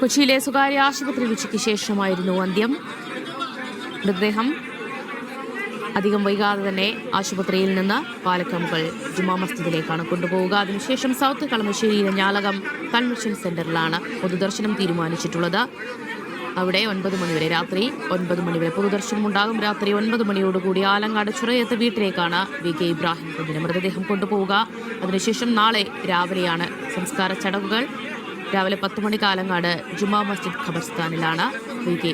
കൊച്ചിയിലെ സ്വകാര്യ ആശുപത്രി ഉച്ചയ്ക്ക് ശേഷമായിരുന്നു അന്ത്യം. മൃതദേഹം അധികം വൈകാതെ തന്നെ ആശുപത്രിയിൽ നിന്ന് പാലക്കമുകൾ ജുമാ മസ്ജിദിലേക്കാണ് കൊണ്ടുപോവുക. അതിനുശേഷം സൗത്ത് കളമശ്ശേരിയിലെ ഞാലകം കൺവെൻഷൻ സെന്ററിലാണ് പൊതുദർശനം തീരുമാനിച്ചിട്ടുള്ളത്. അവിടെ ഒൻപത് മണിവരെ രാത്രി ഒൻപത് മണിവരെ പൊതുദർശനം ഉണ്ടാകും. രാത്രി ഒൻപത് മണിയോടുകൂടി ആലങ്ങാട് ചുറയത്ത് വീട്ടിലേക്കാണ് വി കെ ഇബ്രാഹിം കുഞ്ഞിന്റെ മൃതദേഹം കൊണ്ടുപോവുക. അതിനുശേഷം നാളെ രാവിലെയാണ് സംസ്കാര ചടങ്ങുകൾ. രാവിലെ പത്ത് മണി കാലങ്ങാട് ജുമാ മസ്ജിദ് ഖബർസ്ഥാനിലാണ് വി കെ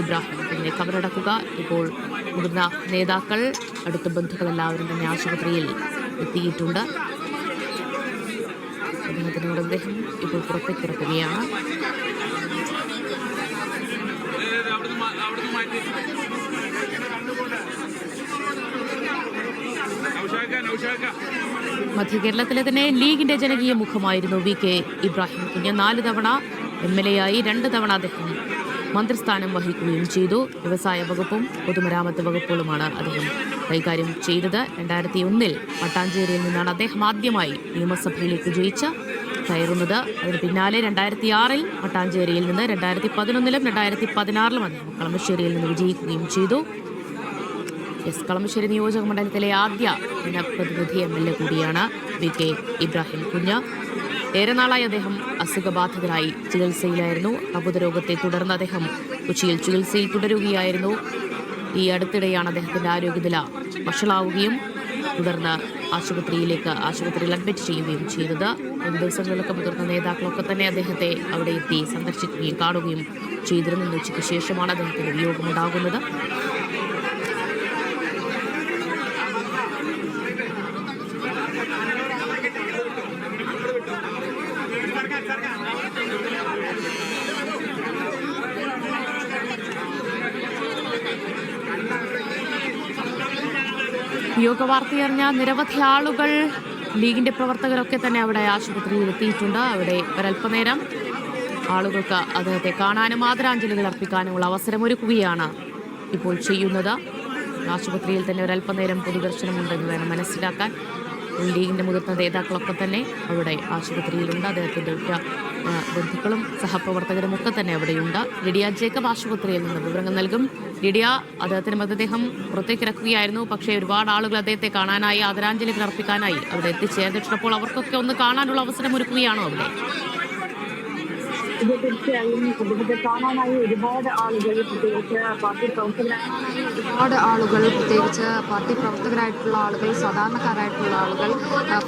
ഇബ്രാഹിം. കുഞ്ഞിനെ ഖബറടക്കുക ഇപ്പോൾ മുതിർന്ന നേതാക്കൾ അടുത്ത ബന്ധുക്കൾ എല്ലാവരും തന്നെ ആശുപത്രിയിൽ എത്തിയിട്ടുണ്ട്. അദ്ദേഹത്തിന്റെ മൃതദേഹം ഇപ്പോൾ പുറത്തേക്ക് ഇറക്കുകയാണ് മധ്യ കേരളത്തിലെ തന്നെ ലീഗിന്റെ ജനകീയ മുഖമായിരുന്നു വി കെ ഇബ്രാഹിം കുഞ്ഞ്. നാല് തവണ എം എൽ എ ആയി രണ്ട് തവണ അദ്ദേഹം മന്ത്രിസ്ഥാനം വഹിക്കുകയും ചെയ്തു. വ്യവസായ വകുപ്പും പൊതുമരാമത്ത് വകുപ്പുകളുമാണ് അദ്ദേഹം കൈകാര്യം ചെയ്തത്. രണ്ടായിരത്തി ഒന്നിൽ മട്ടാഞ്ചേരിയിൽ നിന്നാണ് അദ്ദേഹം ആദ്യമായി നിയമസഭയിലേക്ക് ജയിച്ച കയറുന്നത്. അതിന് പിന്നാലെ രണ്ടായിരത്തി ആറിൽ മട്ടാഞ്ചേരിയിൽ നിന്ന് രണ്ടായിരത്തി പതിനൊന്നിലും രണ്ടായിരത്തി പതിനാറിലും അദ്ദേഹം കളമശ്ശേരിയിൽ നിന്ന് വിജയിക്കുകയും ചെയ്തു. എസ് കളമശ്ശേരി നിയോജക മണ്ഡലത്തിലെ ആദ്യ ജനപ്രതിനിധി എം എൽ എ കൂടിയാണ് വി കെ ഇബ്രാഹിം കുഞ്ഞ്. ഏറെ നാളായി അദ്ദേഹം അസുഖബാധിതരായി ചികിത്സയിലായിരുന്നു. അബുദരോഗത്തെ തുടർന്ന് അദ്ദേഹം കൊച്ചിയിൽ ചികിത്സയിൽ തുടരുകയായിരുന്നു. ഈ അടുത്തിടെയാണ് അദ്ദേഹത്തിന്റെ ആരോഗ്യനില വഷളാവുകയും തുടർന്ന് ആശുപത്രിയിലേക്ക് ആശുപത്രിയിൽ അഡ്മിറ്റ് ചെയ്യുകയും ചെയ്തത്. മുൻ ദിവസങ്ങളിലൊക്കെ മുതിർന്ന നേതാക്കളൊക്കെ തന്നെ അദ്ദേഹത്തെ അവിടെ എത്തി സന്ദർശിക്കുകയും കാണുകയും ചെയ്തിരുന്നു. ഉച്ചയ്ക്ക് ശേഷമാണ് അദ്ദേഹത്തിന്റെ വിയോഗമുണ്ടാകുന്നത്. വിയോഗ വാർത്തയറിഞ്ഞ നിരവധി ആളുകൾ ലീഗിന്റെ പ്രവർത്തകരൊക്കെ തന്നെ അവിടെ ആശുപത്രിയിൽ എത്തിയിട്ടുണ്ട്. അവിടെ ഒരല്പനേരം ആളുകൾക്ക് അദ്ദേഹത്തെ കാണാനും ആദരാഞ്ജലികൾ അർപ്പിക്കാനുമുള്ള അവസരമൊരുക്കുകയാണ് ഇപ്പോൾ ചെയ്യുന്നത്. ആശുപത്രിയിൽ തന്നെ ഒരല്പനേരം പൊതുദർശനമുണ്ടെന്ന് വേണം മനസ്സിലാക്കാൻ. ലീഗിന്റെ മുതിർന്ന നേതാക്കളൊക്കെ തന്നെ അവിടെ ആശുപത്രിയിലുണ്ട്. അദ്ദേഹത്തിന്റെ ബന്ധുക്കളും സഹപ്രവർത്തകരും ഒക്കെ തന്നെ അവിടെയുണ്ട്. ലിഡിയ ജേക്കബ് ആശുപത്രിയിൽ നിന്ന് വിവരങ്ങൾ നൽകും. ലിഡിയ അദ്ദേഹത്തിന്റെ മൃതദേഹം പുറത്തേക്ക് ഇറക്കുകയായിരുന്നു. പക്ഷേ ഒരുപാട് ആളുകൾ അദ്ദേഹത്തെ കാണാനായി ആദരാഞ്ജലികൾ അർപ്പിക്കാനായി അവിടെ എത്തിച്ചേർന്നിട്ടുള്ളപ്പോൾ അവർക്കൊക്കെ ഒന്ന് കാണാനുള്ള അവസരം ഒരുക്കുകയാണോ അവിടെ? ഇത് തീർച്ചയായും അദ്ദേഹത്തെ കാണാനായി ഒരുപാട് ആളുകൾ പ്രത്യേകിച്ച് പാർട്ടി പ്രവർത്തകരായി ഒരുപാട് ആളുകൾ പ്രത്യേകിച്ച് പാർട്ടി പ്രവർത്തകരായിട്ടുള്ള ആളുകൾ സാധാരണക്കാരായിട്ടുള്ള ആളുകൾ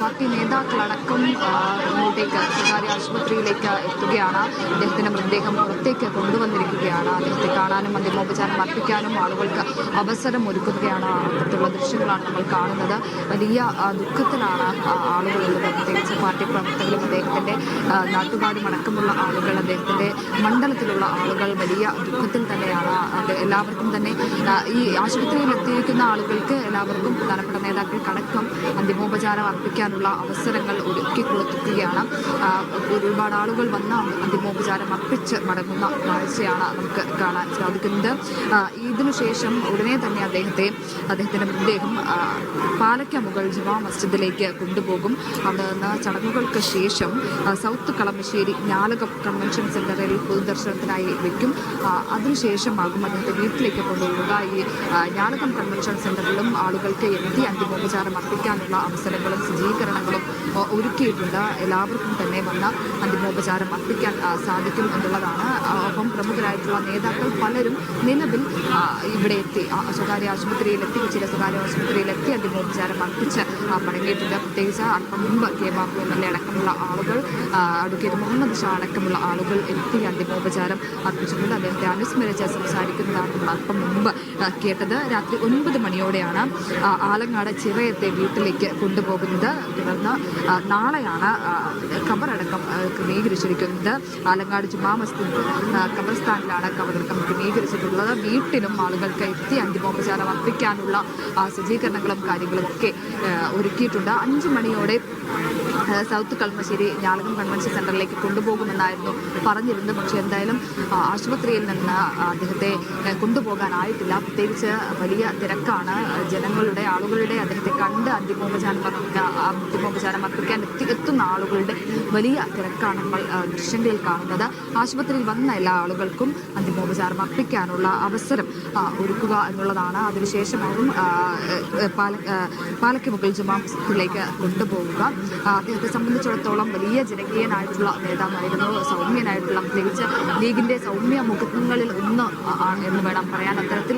പാർട്ടി നേതാക്കളടക്കം ഇങ്ങോട്ടേക്ക് സ്വകാര്യ ആശുപത്രിയിലേക്ക് എത്തുകയാണ്. അദ്ദേഹത്തിന്റെ മൃതദേഹം പുറത്തേക്ക് കൊണ്ടുവന്നിരിക്കുകയാണ്. അദ്ദേഹത്തെ കാണാനും അന്തിമോപചാരം അർപ്പിക്കാനും ആളുകൾക്ക് അവസരം ഒരുക്കുകയാണ്. അത്തരത്തിലുള്ള ദൃശ്യങ്ങളാണ് നമ്മൾ കാണുന്നത്. വലിയ ദുഃഖത്തിലാണ് ആളുകളുള്ളത് പ്രത്യേകിച്ച് പാർട്ടി പ്രവർത്തകരും അദ്ദേഹത്തിന്റെ ആ, നാട്ടുകാരും അടക്കമുള്ള ആളുകൾ അദ്ദേഹത്തിന്റെ മണ്ഡലത്തിലുള്ള ആളുകൾ വലിയ ദുഃഖത്തിൽ തന്നെയാണ്. എല്ലാവർക്കും തന്നെ ഈ ആശുപത്രിയിൽ എത്തിയിരിക്കുന്ന ആളുകൾക്ക് എല്ലാവർക്കും പ്രധാനപ്പെട്ട നേതാക്കൾക്കടക്കം അന്തിമോപചാരം അർപ്പിക്കാനുള്ള അവസരങ്ങൾ ഒരുക്കി കൊടുക്കുകയാണ്. ഒരുപാട് ആളുകൾ വന്ന് അന്തിമോപചാരം അർപ്പിച്ച് മടങ്ങുന്ന കാഴ്ചയാണ് നമുക്ക് കാണാൻ സാധിക്കുന്നത്. ഇതിനുശേഷം ഉടനെ തന്നെ അദ്ദേഹത്തെ അദ്ദേഹത്തിന്റെ മൃതദേഹം പാലയ്ക്ക മുകൾ ജുമാ മസ്ജിദിലേക്ക് കൊണ്ടുപോകും. അവിടെ നിന്ന് ചടങ്ങുകൾക്ക് ശേഷം സൗത്ത് കളമശ്ശേരി ഞാലകം കൺവെൻഷൻ സെന്ററിൽ പൊതുദർശനത്തിനായി വയ്ക്കും അതിനുശേഷമാകും അദ്ദേഹത്തെ വീട്ടിലേക്ക് കൊണ്ടുപോവുക ഈ ഞാളകം കൺവെൻഷൻ സെന്ററിലും ആളുകൾക്ക് എത്തി അന്തിമോപചാരം അർപ്പിക്കാനുള്ള അവസരങ്ങളും സജ്ജീകരണങ്ങളും ഒരുക്കിയിട്ടുണ്ട്. എല്ലാവർക്കും തന്നെ വന്ന അന്തിമോപചാരം അർപ്പിക്കാൻ സാധിക്കും എന്നുള്ളതാണ്. അപ്പം പ്രമുഖരായിട്ടുള്ള നേതാക്കൾ പലരും നിലവിൽ ഇവിടെ എത്തി. സ്വകാര്യ ആശുപത്രിയിൽ എത്തി ചില സ്വകാര്യ ആശുപത്രിയിൽ എത്തി അന്തിമോപചാരം അർപ്പിച്ച് മടങ്ങിയിട്ടുണ്ട് പ്രത്യേകിച്ച് അല്പം മുമ്പ് K. Babu M L A അടക്കമുള്ള ആളുകൾ അഡ്വക്കേറ്റ് മുഹമ്മദ് ഷാ അടക്കമുള്ള ആളുകൾ എത്തി അന്തിമോപചാരം അർപ്പിച്ചിട്ടുണ്ട്. അദ്ദേഹത്തെ അനുസ്മരിച്ച് സംസാരിക്കുന്നതാണ് അല്പം മുമ്പ് കേട്ടത്. രാത്രി ഒൻപത് മണിയോടെയാണ് ആലങ്ങാട് ചിറയത്തെ വീട്ടിലേക്ക് കൊണ്ടുപോകുന്നത്. തുടർന്ന് നാളെയാണ് കബറടക്കം ക്രമീകരിച്ചിരിക്കുന്നത്. ആലങ്ങാട് ജുമാ മസ്ജിദ് ഖബർസ്ഥാനിലാണ് ഖബറടക്കം ക്രമീകരിച്ചിട്ടുള്ളത്. വീട്ടിലും ആളുകൾക്ക് എത്തി അന്തിമോപചാരം അർപ്പിക്കാനുള്ള സജ്ജീകരണങ്ങളും കാര്യങ്ങളും ഒക്കെ ഒരുക്കിയിട്ടുണ്ട്. അഞ്ച് മണിയോടെ സൗത്ത് കളമശ്ശേരി ഞാളകം കൺവെൻഷൻ സെന്ററിലേക്ക് കൊണ്ടുപോകുമെന്നായിരുന്നു പറഞ്ഞിരുന്നത്. പക്ഷേ എന്തായാലും ആശുപത്രിയിൽ നിന്ന് അദ്ദേഹത്തെ കൊണ്ടുപോകാനായിട്ടില്ല. പ്രത്യേകിച്ച് വലിയ തിരക്കാണ്. ജനങ്ങളുടെ ആളുകളുടെ അദ്ദേഹത്തെ കണ്ട് അന്തിമോപചാരം അന്തിമോപചാരം അർപ്പിക്കാൻ എത്തി എത്തുന്ന ആളുകളുടെ വലിയ തിരക്കാണ് നമ്മൾ ദൃശ്യങ്ങളിൽ കാണുന്നത്. ആശുപത്രിയിൽ വന്ന എല്ലാ ആളുകൾക്കും അന്തിമോപചാരം അർപ്പിക്കാനുള്ള അവസരം ഒരുക്കുക എന്നുള്ളതാണ്. അതിനുശേഷമാകും ആ, ഏ, പാല ആ, പാലക്കുമുകൾ ജുമാ മസ്ജിദിലേക്ക് കൊണ്ടുപോവുക. അദ്ദേഹത്തെ സംബന്ധിച്ചിടത്തോളം വലിയ ജനകീയനായിട്ടുള്ള നേതാവായിരുന്നു സൗമ്യനായിട്ടുള്ള പ്രത്യേകിച്ച് ലീഗിന്റെ സൗമ്യ മുഖങ്ങളിൽ ഒന്ന് എന്ന് വേണം പറയാൻ. അത്തരത്തിൽ